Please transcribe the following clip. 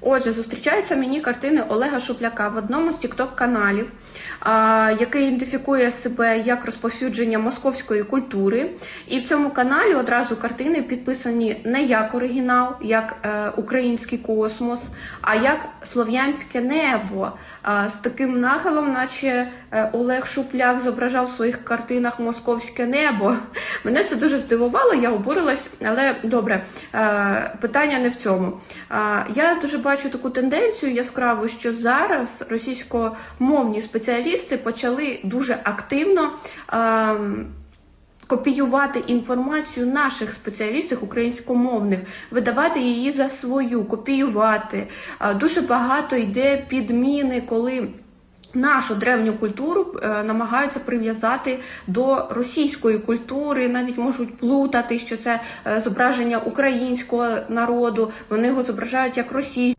Отже, зустрічаються мені картини Олега Шупляка в одному з тікток каналів, а, який ідентифікує себе як розповсюдження московської культури. І в цьому каналі одразу картини підписані не як оригінал, як е, український космос, а як слов'янське небо. З таким нахилом, наче е, Олег Шупляк зображав в своїх картинах московське небо. Мене це дуже здивувало, я обурилась, але добре, е, питання не в цьому. Я дуже бачу таку тенденцію яскраву, що зараз російськомовні спеціалісти почали дуже активно. Е Копіювати інформацію наших спеціалістів українськомовних, видавати її за свою, копіювати. Дуже багато йде підміни, коли нашу древню культуру е, намагаються прив'язати до російської культури, навіть можуть плутати, що це е, зображення українського народу. Вони його зображають як російську.